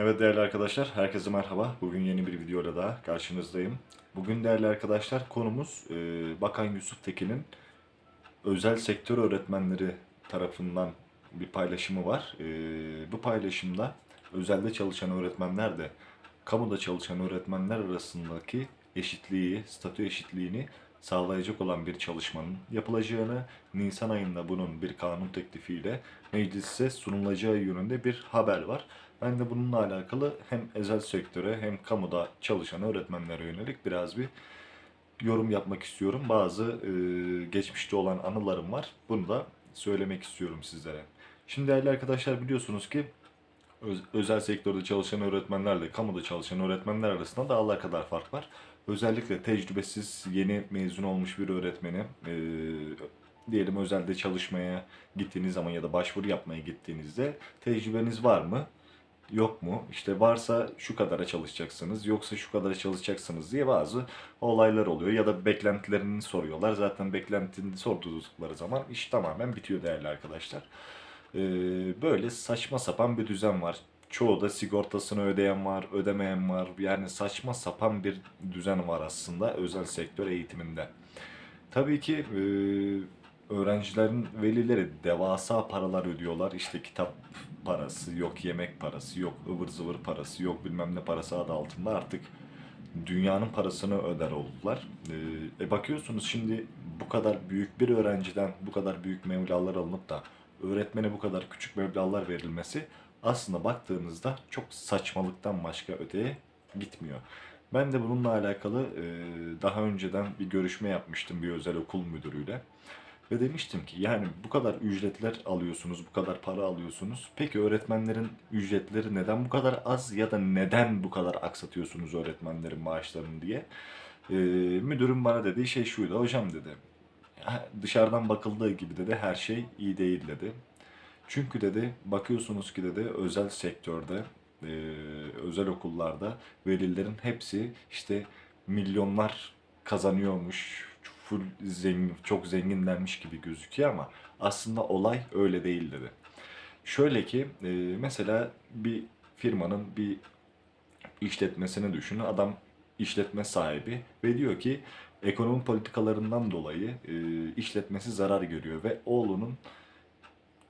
Evet değerli arkadaşlar, herkese merhaba. Bugün yeni bir videoyla daha karşınızdayım. Bugün değerli arkadaşlar konumuz e, Bakan Yusuf Tekin'in özel sektör öğretmenleri tarafından bir paylaşımı var. E, bu paylaşımda özelde çalışan öğretmenler de kamuda çalışan öğretmenler arasındaki eşitliği, statü eşitliğini sağlayacak olan bir çalışmanın yapılacağını, Nisan ayında bunun bir kanun teklifiyle meclise sunulacağı yönünde bir haber var. Ben de bununla alakalı hem özel sektöre hem kamuda çalışan öğretmenlere yönelik biraz bir yorum yapmak istiyorum. Bazı e, geçmişte olan anılarım var. Bunu da söylemek istiyorum sizlere. Şimdi değerli arkadaşlar biliyorsunuz ki öz- özel sektörde çalışan öğretmenlerle kamuda çalışan öğretmenler arasında dağlar kadar fark var. Özellikle tecrübesiz, yeni mezun olmuş bir öğretmeni e, diyelim özelde çalışmaya gittiğiniz zaman ya da başvuru yapmaya gittiğinizde tecrübeniz var mı? Yok mu? İşte varsa şu kadara çalışacaksınız, yoksa şu kadara çalışacaksınız diye bazı olaylar oluyor. Ya da beklentilerini soruyorlar. Zaten beklentini sordukları zaman iş tamamen bitiyor değerli arkadaşlar. Ee, böyle saçma sapan bir düzen var. Çoğu da sigortasını ödeyen var, ödemeyen var. Yani saçma sapan bir düzen var aslında özel sektör eğitiminde. Tabii ki e, öğrencilerin velileri devasa paralar ödüyorlar. İşte kitap parası, yok yemek parası, yok ıvır zıvır parası, yok bilmem ne parası adı altında artık dünyanın parasını öder oldular. E, e bakıyorsunuz şimdi bu kadar büyük bir öğrenciden bu kadar büyük mevlalar alınıp da öğretmene bu kadar küçük mevlalar verilmesi aslında baktığınızda çok saçmalıktan başka öteye gitmiyor. Ben de bununla alakalı e, daha önceden bir görüşme yapmıştım bir özel okul müdürüyle. Ve demiştim ki yani bu kadar ücretler alıyorsunuz, bu kadar para alıyorsunuz. Peki öğretmenlerin ücretleri neden bu kadar az ya da neden bu kadar aksatıyorsunuz öğretmenlerin maaşlarını diye. E, müdürüm bana dediği şey şuydu. Hocam dedi "ha- dışarıdan bakıldığı gibi dedi her şey iyi değil dedi. Çünkü dedi bakıyorsunuz ki dedi özel sektörde, e, özel okullarda velilerin hepsi işte milyonlar kazanıyormuş, full zengin, çok zenginlermiş gibi gözüküyor ama aslında olay öyle değil dedi. Şöyle ki e, mesela bir firmanın bir işletmesini düşünün. Adam işletme sahibi ve diyor ki ekonomi politikalarından dolayı e, işletmesi zarar görüyor ve oğlunun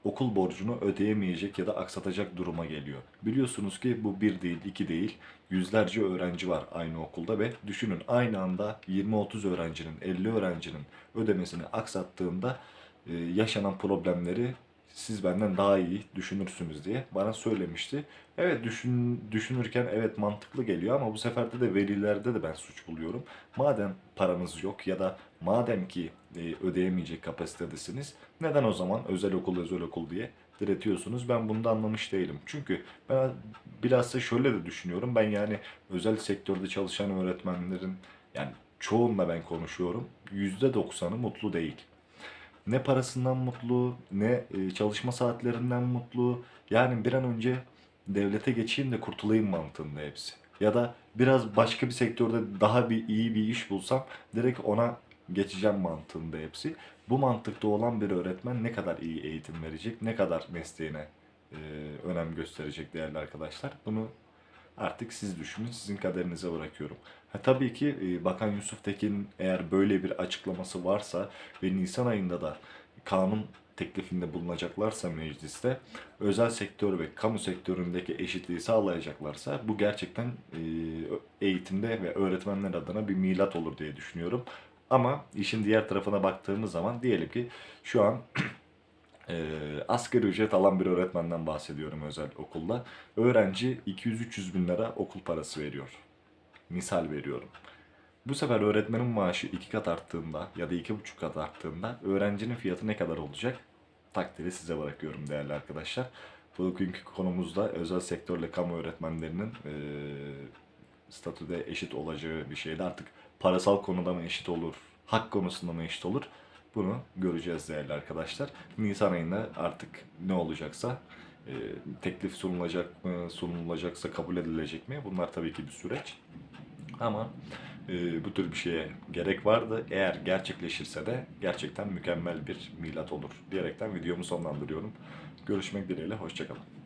okul borcunu ödeyemeyecek ya da aksatacak duruma geliyor. Biliyorsunuz ki bu bir değil, iki değil, yüzlerce öğrenci var aynı okulda ve düşünün aynı anda 20-30 öğrencinin, 50 öğrencinin ödemesini aksattığında e, yaşanan problemleri siz benden daha iyi düşünürsünüz diye bana söylemişti. Evet düşün, düşünürken evet mantıklı geliyor ama bu seferde de velilerde de ben suç buluyorum. Madem paranız yok ya da madem ki e, ödeyemeyecek kapasitedesiniz neden o zaman özel okul özel okul diye diretiyorsunuz? Ben bunu da anlamış değilim. Çünkü ben bilhassa şöyle de düşünüyorum. Ben yani özel sektörde çalışan öğretmenlerin yani çoğunla ben konuşuyorum. %90'ı mutlu değil ne parasından mutlu, ne e, çalışma saatlerinden mutlu. Yani bir an önce devlete geçeyim de kurtulayım mantığında hepsi. Ya da biraz başka bir sektörde daha bir iyi bir iş bulsam direkt ona geçeceğim mantığında hepsi. Bu mantıkta olan bir öğretmen ne kadar iyi eğitim verecek, ne kadar mesleğine e, önem gösterecek değerli arkadaşlar. Bunu Artık siz düşünün, sizin kaderinize bırakıyorum. Ha, tabii ki e, Bakan Yusuf Tekin eğer böyle bir açıklaması varsa ve Nisan ayında da kanun teklifinde bulunacaklarsa mecliste özel sektör ve kamu sektöründeki eşitliği sağlayacaklarsa bu gerçekten e, eğitimde ve öğretmenler adına bir milat olur diye düşünüyorum. Ama işin diğer tarafına baktığımız zaman diyelim ki şu an e, asgari ücret alan bir öğretmenden bahsediyorum özel okulda. Öğrenci 200-300 bin lira okul parası veriyor. Misal veriyorum. Bu sefer öğretmenin maaşı iki kat arttığında ya da iki buçuk kat arttığında öğrencinin fiyatı ne kadar olacak? Takdiri size bırakıyorum değerli arkadaşlar. Bugünkü konumuzda özel sektörle kamu öğretmenlerinin e, statüde eşit olacağı bir şeydi. Artık parasal konuda mı eşit olur, hak konusunda mı eşit olur? Bunu göreceğiz değerli arkadaşlar. Nisan ayında artık ne olacaksa e, teklif sunulacak mı, sunulacaksa kabul edilecek mi? Bunlar tabii ki bir süreç. Ama e, bu tür bir şeye gerek vardı. Eğer gerçekleşirse de gerçekten mükemmel bir milat olur diyerekten videomu sonlandırıyorum. Görüşmek dileğiyle, hoşçakalın.